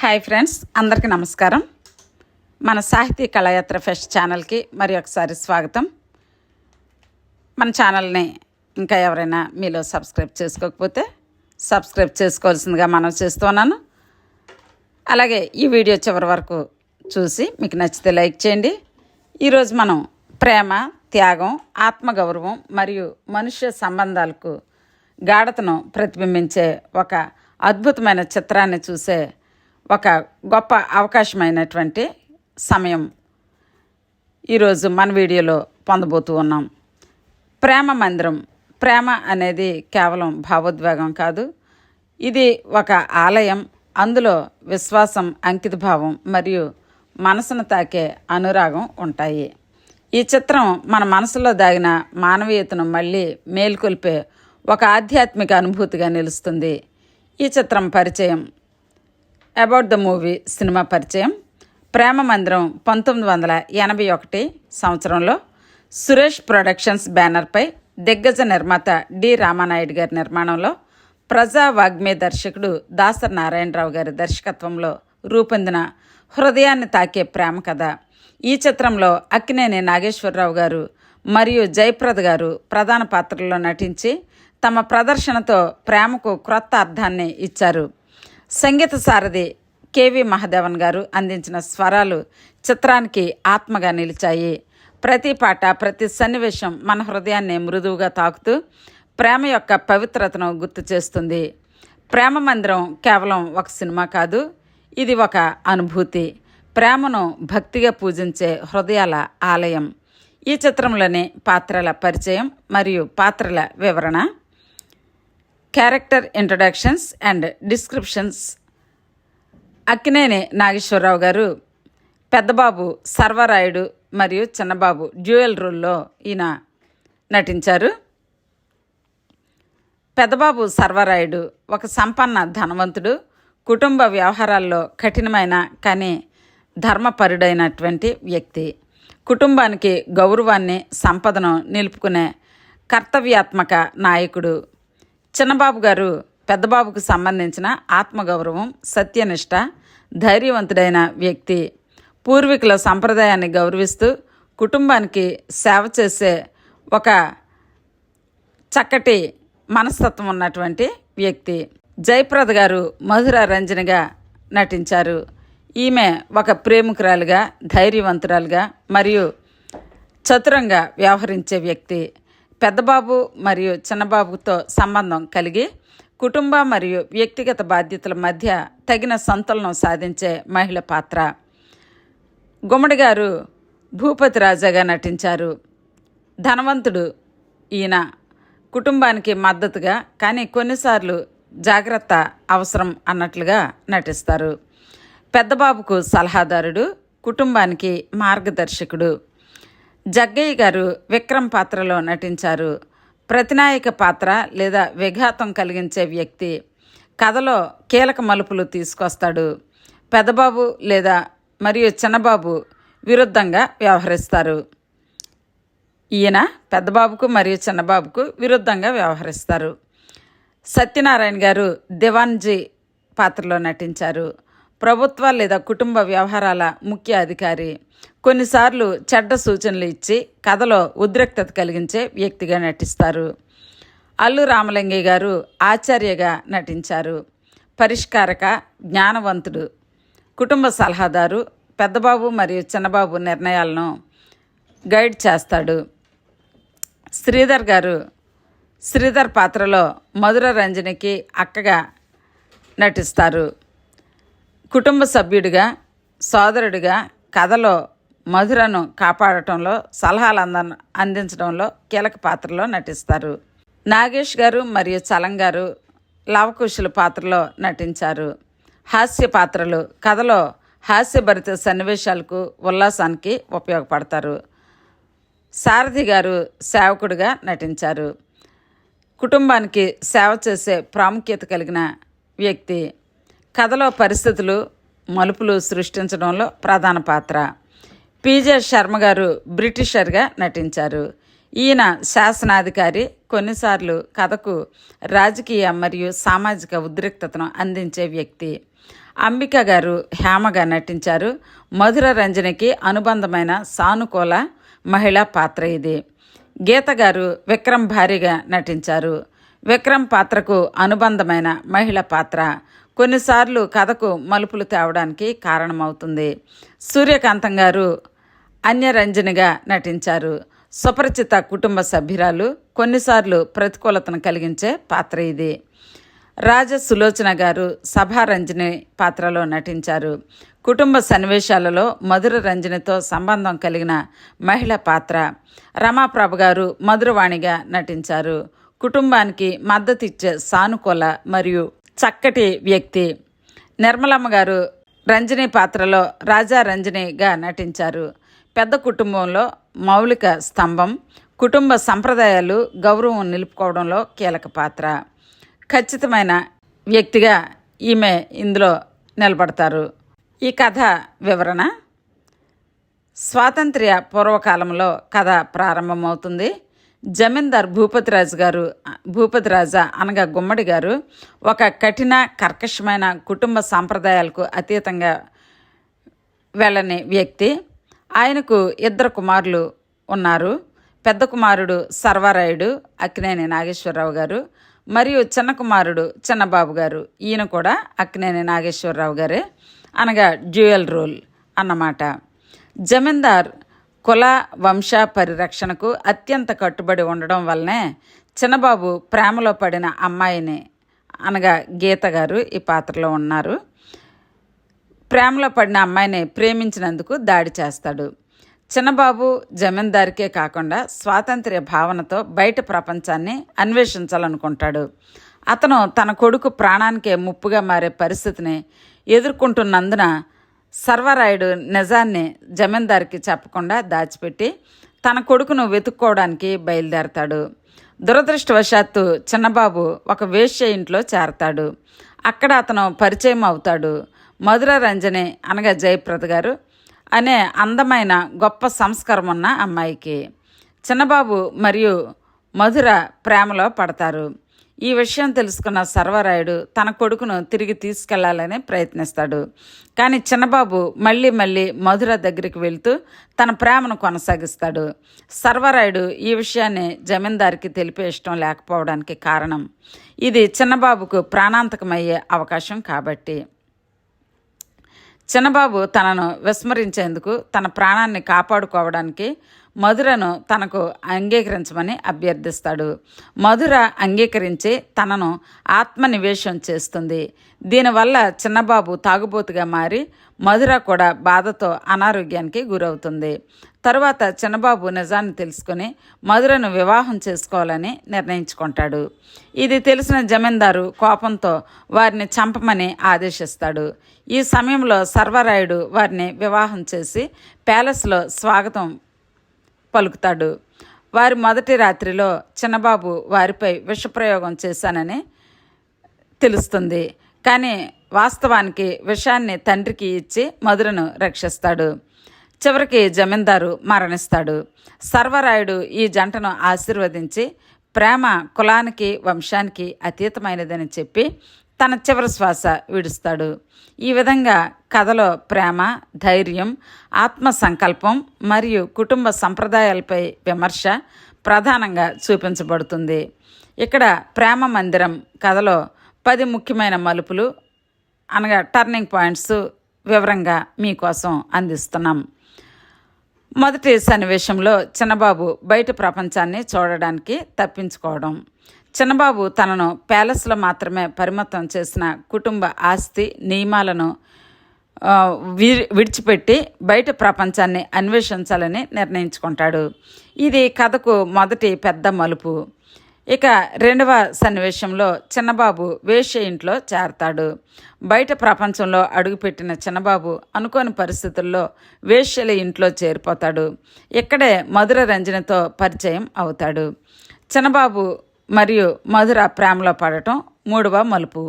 Hi friends అందరికీ నమస్కారం. మన సాహితీ కళాయాత్ర ఫెస్ట్ ఛానల్కి మరి ఒకసారి స్వాగతం. మన ఛానల్ని ఇంకా ఎవరైనా మీలో సబ్స్క్రైబ్ చేసుకోకపోతే సబ్స్క్రైబ్ చేసుకోవాల్సిందిగా మనం చేస్తున్నాను అలాగే ఈ వీడియో చివరి వరకు చూసి మీకు నచ్చితే లైక్ చేయండి. ఈరోజు మనం ప్రేమ త్యాగం ఆత్మగౌరవం మరియు మనుష్య సంబంధాలకు గాఢతను ప్రతిబింబించే ఒక అద్భుతమైన చిత్రాన్ని చూసే ఒక గొప్ప అవకాశమైనటువంటి సమయం ఈరోజు మన వీడియోలో పొందబోతూ ఉన్నాం. ప్రేమ మందిరం. ప్రేమ అనేది కేవలం భావోద్వేగం కాదు. ఇది ఒక ఆలయం. అందులో విశ్వాసం అంకితభావం మరియు మనసును తాకే అనురాగం ఉంటాయి. ఈ చిత్రం మన మనసులో దాగిన మానవీయతను మళ్ళీ మేల్కొల్పే ఒక ఆధ్యాత్మిక అనుభూతిగా నిలుస్తుంది. ఈ చిత్రం పరిచయం అబౌట్ ద మూవీ సినిమా పరిచయం ప్రేమ మందిరం పంతొమ్మిది వందల ఎనభై ఒకటి సంవత్సరంలో సురేష్ ప్రొడక్షన్స్ బ్యానర్పై దిగ్గజ నిర్మాత డి రామానాయుడు గారి నిర్మాణంలో ప్రజా వాగ్మే దర్శకుడు దాసర్ నారాయణరావు గారి దర్శకత్వంలో రూపొందిన హృదయాన్ని తాకే ప్రేమ కథ ఈ చిత్రంలో అక్కినేని నాగేశ్వరరావు గారు మరియు జయప్రద గారు ప్రధాన పాత్రల్లో నటించి తమ ప్రదర్శనతో ప్రేమకు క్రొత్త అర్థాన్ని ఇచ్చారు. సంగీత సారథి కేవి మహాదేవన్ గారు అందించిన స్వరాలు చిత్రానికి ఆత్మగా నిలిచాయి. ప్రతి పాట ప్రతి సన్నివేశం మన హృదయాన్ని మృదువుగా తాకుతూ ప్రేమ యొక్క పవిత్రతను గుర్తు చేస్తుంది. ప్రేమ మందిరం కేవలం ఒక సినిమా కాదు ఇది ఒక అనుభూతి. ప్రేమను భక్తిగా పూజించే హృదయాల ఆలయం. ఈ చిత్రంలోని పాత్రల పరిచయం మరియు పాత్రల వివరణ character introductions and descriptions Akkineni Nageswara Rao గారు పెద్దబాబు సర్వరాయుడు మరియు చిన్నబాబు డ్యూయల్ రోల్లో ఈయన నటించారు. పెద్దబాబు సర్వరాయుడు ఒక సంపన్న ధనవంతుడు కుటుంబ వ్యవహారాల్లో కఠినమైన కానీ ధర్మపరుడైనటువంటి వ్యక్తి. కుటుంబానికి గౌరవాన్ని సంపదను నిలుపుకునే కర్తవ్యాత్మక నాయకుడు. చిన్నబాబు గారు పెద్దబాబుకు సంబంధించిన ఆత్మగౌరవం సత్యనిష్ట ధైర్యవంతుడైన వ్యక్తి. పూర్వీకుల సంప్రదాయాన్ని గౌరవిస్తూ కుటుంబానికి సేవ చేసే ఒక చక్కటి మనస్తత్వం ఉన్నటువంటి వ్యక్తి. జయప్రద గారు మధుర రంజనిగా నటించారు. ఈమె ఒక ప్రేమికురాలుగా ధైర్యవంతురాలుగా మరియు చతురంగా వ్యవహరించే వ్యక్తి. పెద్దబాబు మరియు చిన్నబాబుతో సంబంధం కలిగి కుటుంబ మరియు వ్యక్తిగత బాధ్యతల మధ్య తగిన సంతులనం సాధించే మహిళ పాత్ర. గుమ్మడి గారు భూపతి రాజాగా నటించారు. ధనవంతుడు ఈయన. కుటుంబానికి మద్దతుగా కానీ కొన్నిసార్లు జాగ్రత్త అవసరం అన్నట్లుగా నటిస్తారు. పెద్దబాబుకు సలహాదారుడు కుటుంబానికి మార్గదర్శకుడు. జగ్గయ్య గారు విక్రమ్ పాత్రలో నటించారు. ప్రతినాయక పాత్ర లేదా విఘాతం కలిగించే వ్యక్తి. కథలో కీలక మలుపులు తీసుకొస్తాడు. పెద్దబాబు లేదా మరియు చిన్నబాబు విరుద్ధంగా వ్యవహరిస్తారు. ఈయన పెద్దబాబుకు మరియు చిన్నబాబుకు విరుద్ధంగా వ్యవహరిస్తారు. సత్యనారాయణ గారు దివాన్జీ పాత్రలో నటించారు. ప్రభుత్వ లేదా కుటుంబ వ్యవహారాల ముఖ్య అధికారి కొన్నిసార్లు చెడ్డ సూచనలు ఇచ్చి కథలో ఉద్రిక్తత కలిగించే వ్యక్తిగా నటిస్తారు. అల్లు రామలింగయ్య గారు ఆచార్యగా నటించారు. పరిష్కారక జ్ఞానవంతుడు కుటుంబ సలహాదారు పెద్దబాబు మరియు చిన్నబాబు నిర్ణయాలను గైడ్ చేస్తాడు. శ్రీధర్ గారు శ్రీధర్ పాత్రలో మధుర రంజనికి అక్కగా నటిస్తారు. కుటుంబ సభ్యుడిగా సోదరుడిగా కథలో మధురను కాపాడటంలో సలహాలు అంద అందించడంలో కీలక పాత్రలో నటిస్తారు. నాగేష్ గారు మరియు చలం గారు లవకుశుల పాత్రలో నటించారు. హాస్య పాత్రలు కథలో హాస్యభరిత సన్నివేశాలకు ఉల్లాసానికి ఉపయోగపడతారు. సారథి గారు సేవకుడిగా నటించారు. కుటుంబానికి సేవ చేసే ప్రాముఖ్యత కలిగిన వ్యక్తి కథలో పరిస్థితులు మలుపులు సృష్టించడంలో ప్రధాన పాత్ర. పీజే శర్మ గారు బ్రిటిషర్గా నటించారు. ఈయన శాసనాధికారి కొన్నిసార్లు కథకు రాజకీయ మరియు సామాజిక ఉద్రిక్తతను అందించే వ్యక్తి. అంబిక గారు హేమగా నటించారు. మధుర రంజనికి అనుబంధమైన సానుకూల మహిళా పాత్ర ఇది. గీత గారు విక్రమ్ భారీగా నటించారు. విక్రమ్ పాత్రకు అనుబంధమైన మహిళ పాత్ర. కొన్నిసార్లు కథకు మలుపులు తేవడానికి కారణమవుతుంది. సూర్యకాంతం గారు అన్యరంజనిగా నటించారు. సుపరిచిత కుటుంబ సభ్యురాలు కొన్నిసార్లు ప్రతికూలతను కలిగించే పాత్ర ఇది. రాజ సులోచన గారు సభారంజని పాత్రలో నటించారు. కుటుంబ సన్నివేశాలలో మధుర రంజనితో సంబంధం కలిగిన మహిళ పాత్ర. రమాప్రభ గారు మధురవాణిగా నటించారు. కుటుంబానికి మద్దతిచ్చే సానుకూల మరియు చక్కటి వ్యక్తి నిర్మలమ్మ గారు రంజని పాత్రలో రాజా రంజనిగా నటించారు. పెద్ద కుటుంబంలో మౌలిక స్తంభం కుటుంబ సంప్రదాయాలు గౌరవం నిలుపుకోవడంలో కీలక పాత్ర. ఖచ్చితమైన వ్యక్తిగా ఈమె ఇందులో నిలబడతారు. ఈ కథ వివరణ. స్వాతంత్ర్య పూర్వకాలంలో కథ ప్రారంభమవుతుంది. జమీందార్ భూపతిరాజు గారు భూపతిరాజా అనగా గుమ్మడి గారు ఒక కఠిన కర్కశమైన కుటుంబ సాంప్రదాయాలకు అతీతంగా వెళ్ళని వ్యక్తి. ఆయనకు ఇద్దరు కుమారులు ఉన్నారు. పెద్ద కుమారుడు సర్వారాయుడు అక్కినేని నాగేశ్వరరావు గారు మరియు చిన్న కుమారుడు చిన్నబాబు గారు. ఈయన కూడా అక్కినేని నాగేశ్వరరావు గారే. అనగా డ్యూయల్ రోల్ అన్నమాట. జమీందార్ కుల వంశ పరిరక్షణకు అత్యంత కట్టుబడి ఉండడం వల్లనే చిన్నబాబు ప్రేమలో పడిన అమ్మాయిని అనగా గీత గారు ఈ పాత్రలో ఉన్నారు. ప్రేమలో పడిన అమ్మాయిని ప్రేమించినందుకు దాడి చేస్తాడు. చిన్నబాబు జమీందారికే కాకుండా స్వాతంత్ర్య భావనతో బయట ప్రపంచాన్ని అన్వేషించాలనుకుంటాడు. అతను తన కొడుకు ప్రాణానికే ముప్పుగా మారే పరిస్థితిని ఎదుర్కొంటున్నందున సర్వరాయుడు నిజాన్ని జమీందారికి చెప్పకుండా దాచిపెట్టి తన కొడుకును వెతుక్కోవడానికి బయలుదేరతాడు. దురదృష్టవశాత్తు చిన్నబాబు ఒక వేశ్య ఇంట్లో చేరతాడు. అక్కడ అతను పరిచయం అవుతాడు. మధుర రంజని అనగా జయప్రద గారు అనే అందమైన గొప్ప సంస్కారం ఉన్న అమ్మాయికి. చిన్నబాబు మరియు మధుర ప్రేమలో పడతారు. ఈ విషయం తెలుసుకున్న సర్వరాయుడు తన కొడుకును తిరిగి తీసుకెళ్ళాలని ప్రయత్నిస్తాడు. కానీ చిన్నబాబు మళ్ళీ మళ్ళీ మధుర దగ్గరికి వెళ్తూ తన ప్రేమను కొనసాగిస్తాడు. సర్వరాయుడు ఈ విషయాన్ని జమీందారికి తెలిపే ఇష్టం లేకపోవడానికి కారణం ఇది చిన్నబాబుకు ప్రాణాంతకమయ్యే అవకాశం కాబట్టి. చిన్నబాబు తనను విస్మరించేందుకు తన ప్రాణాన్ని కాపాడుకోవడానికి మధురను తనకు అంగీకరించమని అభ్యర్థిస్తాడు. మధుర అంగీకరించి తనను ఆత్మనివేశం చేస్తుంది. దీనివల్ల చిన్నబాబు తాగుబోతుగా మారి మధుర కూడా బాధతో అనారోగ్యానికి గురవుతుంది. తరువాత చిన్నబాబు నిజాన్ని తెలుసుకుని మధురను వివాహం చేసుకోవాలని నిర్ణయించుకుంటాడు. ఇది తెలిసిన జమీందారు కోపంతో వారిని చంపమని ఆదేశిస్తాడు. ఈ సమయంలో సర్వరాయుడు వారిని వివాహం చేసి ప్యాలెస్లో స్వాగతం పలుకుతాడు. వారి మొదటి రాత్రిలో చిన్నబాబు వారిపై విషప్రయోగం చేశానని తెలుస్తుంది. కానీ వాస్తవానికి విషాన్ని తండ్రికి ఇచ్చి మధురను రక్షిస్తాడు. చివరికి జమీందారు మరణిస్తాడు. సర్వరాయుడు ఈ జంటను ఆశీర్వదించి ప్రేమ కులానికి వంశానికి అతీతమైనదని చెప్పి తన చివరి శ్వాస విడుస్తాడు. ఈ విధంగా కథలో ప్రేమ ధైర్యం ఆత్మ సంకల్పం మరియు కుటుంబ సంప్రదాయాలపై విమర్శ ప్రధానంగా చూపించబడుతుంది. ఇక్కడ ప్రేమ మందిరం కథలో పది ముఖ్యమైన మలుపులు అనగా టర్నింగ్ పాయింట్స్ వివరంగా మీకోసం అందిస్తున్నాం. మొదటి సన్నివేశంలో చిన్నబాబు బయట ప్రపంచాన్ని చూడడానికి తప్పించుకోవడం. చిన్నబాబు తనను ప్యాలెస్లో మాత్రమే పరిమితం చేసిన కుటుంబ ఆస్తి నియమాలను విడిచిపెట్టి బయట ప్రపంచాన్ని అన్వేషించాలని నిర్ణయించుకుంటాడు. ఇది కథకు మొదటి పెద్ద మలుపు. ఇక రెండవ సన్నివేశంలో చిన్నబాబు వేశ్య ఇంట్లో చేరతాడు. బయట ప్రపంచంలో అడుగుపెట్టిన చిన్నబాబు అనుకోని పరిస్థితుల్లో వేశ్యల ఇంట్లో చేరిపోతాడు. ఇక్కడే మధుర రంజనతో పరిచయం అవుతాడు. చిన్నబాబు మరియు మధుర ప్రేమలో పడటం మూడవ మలుపు.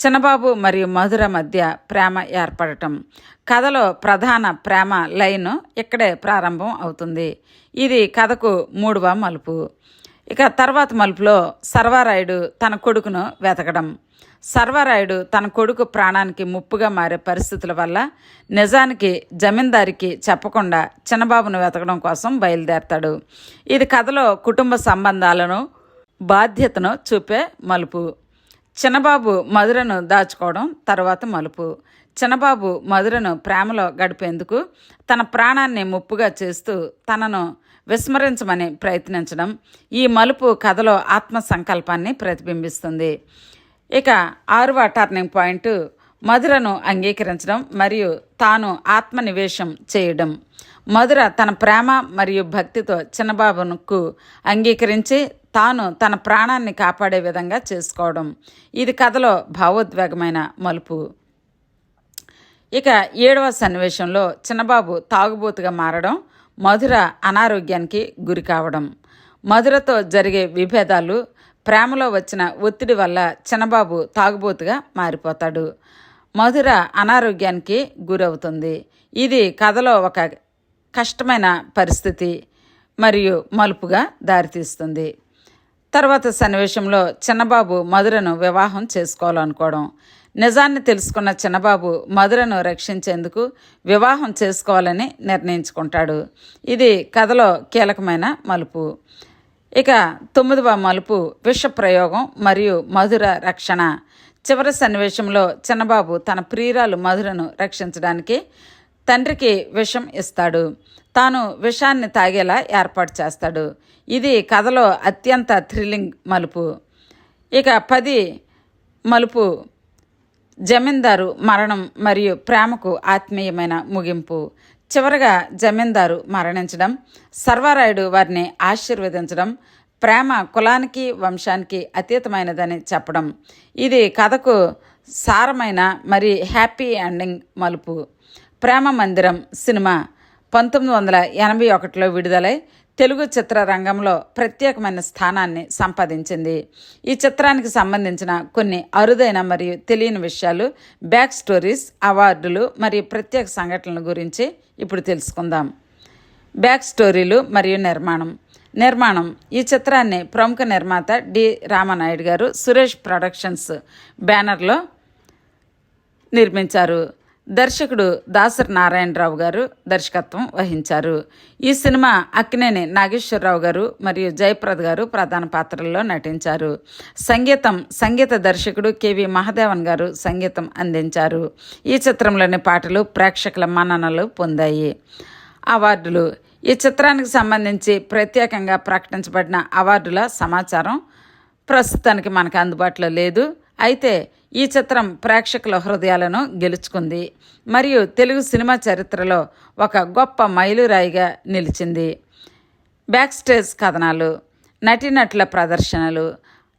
చిన్నబాబు మరియు మధుర మధ్య ప్రేమ ఏర్పడటం. కథలో ప్రధాన ప్రేమ లైన్ ఇక్కడే ప్రారంభం అవుతుంది. ఇది కథకు మూడవ మలుపు. ఇక తర్వాత మలుపులో సర్వారాయుడు తన కొడుకును వెతకడం. సర్వారాయుడు తన కొడుకు ప్రాణానికి ముప్పుగా మారే పరిస్థితుల వల్ల నిజానికి జమీందారికి చెప్పకుండా చిన్నబాబును వెతకడం కోసం బయలుదేరతాడు. ఇది కథలో కుటుంబ సంబంధాలను బాధ్యతను చూపే మలుపు. చిన్నబాబు మధురను దాచుకోవడం తర్వాత మలుపు. చిన్నబాబు మధురను ప్రేమలో గడిపేందుకు తన ప్రాణాన్ని ముప్పుగా చేస్తూ తనను విస్మరించమని ప్రయత్నించడం ఈ మలుపు కథలో ఆత్మ సంకల్పాన్ని ప్రతిబింబిస్తుంది. ఇక ఆరువ టర్నింగ్ పాయింట్ మధురను అంగీకరించడం మరియు తాను ఆత్మనివేశం చేయడం. మధుర తన ప్రేమ మరియు భక్తితో చిన్నబాబునుకు అంగీకరించి తాను తన ప్రాణాన్ని కాపాడే విధంగా చేసుకోవడం. ఇది కథలో భావోద్వేగమైన మలుపు. ఇక ఏడవ సన్నివేశంలో చిన్నబాబు తాగుబోతుగా మారడం మధుర అనారోగ్యానికి గురి కావడం. మధురతో జరిగే విభేదాలు ప్రేమలో వచ్చిన ఒత్తిడి వల్ల చిన్నబాబు తాగుబోతుగా మారిపోతాడు. మధుర అనారోగ్యానికి గురవుతుంది. ఇది కథలో ఒక కష్టమైన పరిస్థితి మరియు మలుపుగా దారితీస్తుంది. తర్వాత సన్నివేశంలో చిన్నబాబు మధురను వివాహం చేసుకోవాలనుకోవడం. నిజాన్ని తెలుసుకున్న చిన్నబాబు మధురను రక్షించేందుకు వివాహం చేసుకోవాలని నిర్ణయించుకుంటాడు. ఇది కథలో కీలకమైన మలుపు. ఇక తొమ్మిదవ మలుపు విష ప్రయోగం మరియు మధుర రక్షణ. చివరి సన్నివేశంలో చిన్నబాబు తన ప్రియురాలు మధురను రక్షించడానికి తండ్రికి విషం ఇస్తాడు. తాను విషాన్ని తాగేలా ఏర్పాటు చేస్తాడు. ఇది కథలో అత్యంత థ్రిల్లింగ్ మలుపు. ఇక పది మలుపు. జమీందారు మరణం మరియు ప్రేమకు ఆత్మీయమైన ముగింపు. చివరగా జమీందారు మరణించడం సర్వారాయుడు వారిని ఆశీర్వదించడం ప్రేమ కులానికి వంశానికి అతీతమైనదని చెప్పడం. ఇది కథకు సారమైన మరి హ్యాపీ ఎండింగ్ మలుపు. ప్రేమ మందిరం సినిమా పంతొమ్మిది వందల ఎనభై ఒకటిలో విడుదలై తెలుగు చిత్రరంగంలో ప్రత్యేకమైన స్థానాన్ని సంపాదించింది. ఈ చిత్రానికి సంబంధించిన కొన్ని అరుదైన మరియు తెలియని విషయాలు బ్యాక్ స్టోరీస్ అవార్డులు మరియు ప్రత్యేక సంఘటనల గురించి ఇప్పుడు తెలుసుకుందాం. బ్యాక్ స్టోరీలు మరియు నిర్మాణం. నిర్మాణం. ఈ చిత్రాన్ని ప్రముఖ నిర్మాత డి. రామనాయుడు గారు సురేష్ ప్రొడక్షన్స్ బ్యానర్లో నిర్మించారు. దర్శకుడు దాసరి నారాయణరావు గారు దర్శకత్వం వహించారు. ఈ సినిమా అక్కినేని నాగేశ్వరరావు గారు మరియు జయప్రద్ గారు ప్రధాన పాత్రల్లో నటించారు. సంగీతం సంగీత దర్శకుడు కెవి మహాదేవన్ గారు సంగీతం అందించారు. ఈ చిత్రంలోని పాటలు ప్రేక్షకుల మన్ననలు పొందాయి. అవార్డులు. ఈ చిత్రానికి సంబంధించి ప్రత్యేకంగా ప్రకటించబడిన అవార్డుల సమాచారం ప్రస్తుతానికి మనకు అందుబాటులో లేదు. అయితే ఈ చిత్రం ప్రేక్షకుల హృదయాలను గెలుచుకుంది. మరియు తెలుగు సినిమా చరిత్రలో ఒక గొప్ప మైలురాయిగా నిలిచింది. బ్యాక్ స్టేజ్ కథనాలు నటీనటుల ప్రదర్శనలు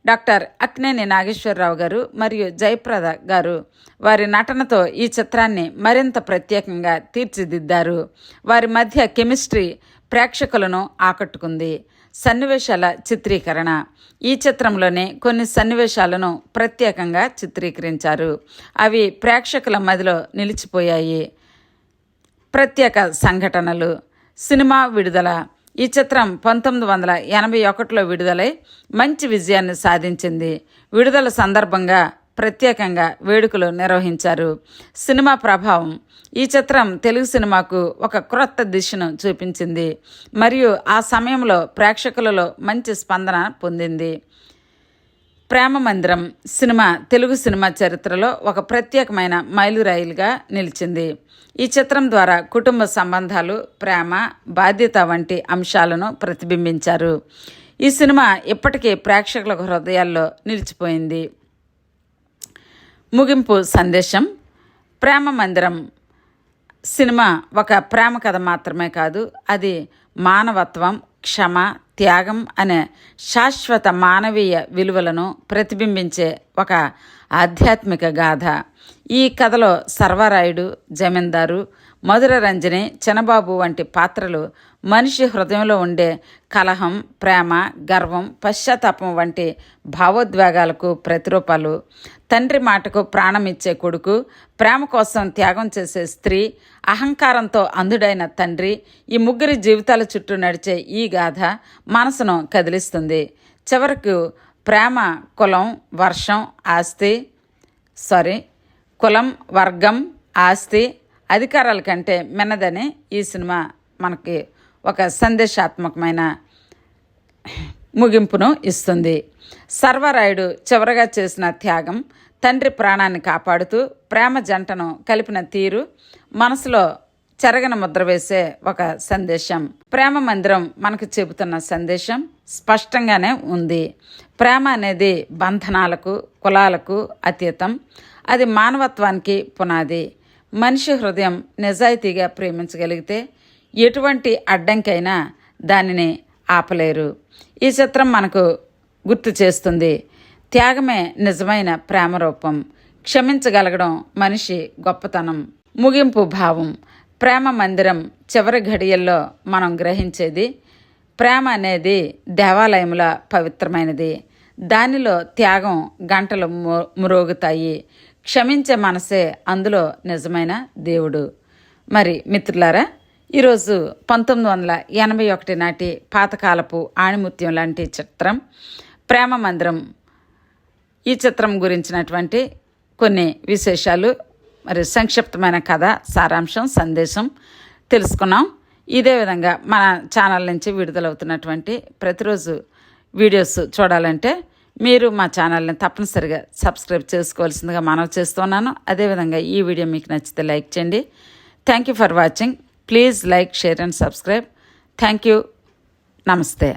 డాక్టర్ అక్నేని నాగేశ్వరరావు గారు మరియు జయప్రద గారు వారి నటనతో ఈ చిత్రాన్ని మరింత ప్రత్యేకంగా తీర్చిదిద్దారు. వారి మధ్య కెమిస్ట్రీ ప్రేక్షకులను ఆకట్టుకుంది. సన్నివేశాల చిత్రీకరణ. ఈ చిత్రంలోనే కొన్ని సన్నివేశాలను ప్రత్యేకంగా చిత్రీకరించారు. అవి ప్రేక్షకుల మదిలో నిలిచిపోయాయి. ప్రత్యేక సంఘటనలు సినిమా విడుదల. ఈ చిత్రం పంతొమ్మిది వందల ఎనభై ఒకటిలో విడుదలై మంచి విజయాన్ని సాధించింది. విడుదల సందర్భంగా ప్రత్యేకంగా వేడుకలు నిర్వహించారు. సినిమా ప్రభావం. ఈ చిత్రం తెలుగు సినిమాకు ఒక క్రొత్త దిశను చూపించింది. మరియు ఆ సమయంలో ప్రేక్షకులలో మంచి స్పందన పొందింది. ప్రేమ మందిరం సినిమా తెలుగు సినిమా చరిత్రలో ఒక ప్రత్యేకమైన మైలురాయిలుగా నిలిచింది. ఈ చిత్రం ద్వారా కుటుంబ సంబంధాలు ప్రేమ బాధ్యత వంటి అంశాలను ప్రతిబింబించారు. ఈ సినిమా ఇప్పటికీ ప్రేక్షకుల హృదయాల్లో నిలిచిపోయింది. ముగింపు సందేశం. ప్రేమ మందిరం సినిమా ఒక ప్రేమ కథ మాత్రమే కాదు అది మానవత్వం క్షమ త్యాగం అనే శాశ్వత మానవీయ విలువలను ప్రతిబింబించే ఒక ఆధ్యాత్మిక గాథ. ఈ కథలో సర్వరాయుడు జమీందారు మధుర రంజని చినబాబు వంటి పాత్రలు మనిషి హృదయంలో ఉండే కలహం ప్రేమ గర్వం పశ్చాత్తాపం వంటి భావోద్వేగాలకు ప్రతిరూపాలు. తండ్రి మాటకు ప్రాణం ఇచ్చే కొడుకు ప్రేమ కోసం త్యాగం చేసే స్త్రీ అహంకారంతో అందుడైన తండ్రి ఈ ముగ్గురి జీవితాల చుట్టూ నడిచే ఈ గాథ మనసును కదిలిస్తుంది. చివరకు ప్రేమ కులం వర్షం ఆస్తి సారీ కులం వర్గం ఆస్తి అధికారాల కంటే మిన్నదని ఈ సినిమా మనకి ఒక సందేశాత్మకమైన ముగింపును ఇస్తుంది. సర్వరాయుడు చివరగా చేసిన త్యాగం తండ్రి ప్రాణాన్ని కాపాడుతూ ప్రేమ జంటను కలిపిన తీరు మనసులో చెరగన ముద్ర వేసే ఒక సందేశం. ప్రేమ మందిరం మనకు చెబుతున్న సందేశం స్పష్టంగానే ఉంది. ప్రేమ అనేది బంధనాలకు కులాలకు అతీతం. అది మానవత్వానికి పునాది. మనిషి హృదయం నిజాయితీగా ప్రేమించగలిగితే ఎటువంటి అడ్డంకైనా దానిని ఆపలేరు. ఈ చిత్రం మనకు గుర్తు చేస్తుంది. త్యాగమే నిజమైన ప్రేమ రూపం క్షమించగలగడం మనిషి గొప్పతనం. ముగింపు భావం. ప్రేమ మందిరం చివరి ఘడియల్లో మనం గ్రహించేది ప్రేమ అనేది దేవాలయముల పవిత్రమైనది. దానిలో త్యాగం గంటలు ము- మురోగుతాయి. క్షమించే మనసే అందులో నిజమైన దేవుడు. మరి మిత్రులారా ఈరోజు పంతొమ్మిది వందల ఎనభై ఒకటి నాటి పాతకాలపు ఆణిముత్యం లాంటి చిత్రం ప్రేమ మందిరం. ఈ చిత్రం గురించినటువంటి కొన్ని విశేషాలు మరి సంక్షిప్తమైన కథ సారాంశం సందేశం తెలుసుకున్నాం. ఇదే విధంగా మన ఛానల్ నుంచి విడుదలవుతున్నటువంటి ప్రతిరోజు వీడియోస్ చూడాలంటే మీరు మా ఛానల్ని తప్పనిసరిగా సబ్స్క్రైబ్ చేసుకోవాల్సిందిగా మనవి చేస్తున్నాను అదేవిధంగా ఈ వీడియో మీకు నచ్చితే లైక్ చేయండి. Thank you for watching please like share and subscribe thank you నమస్తే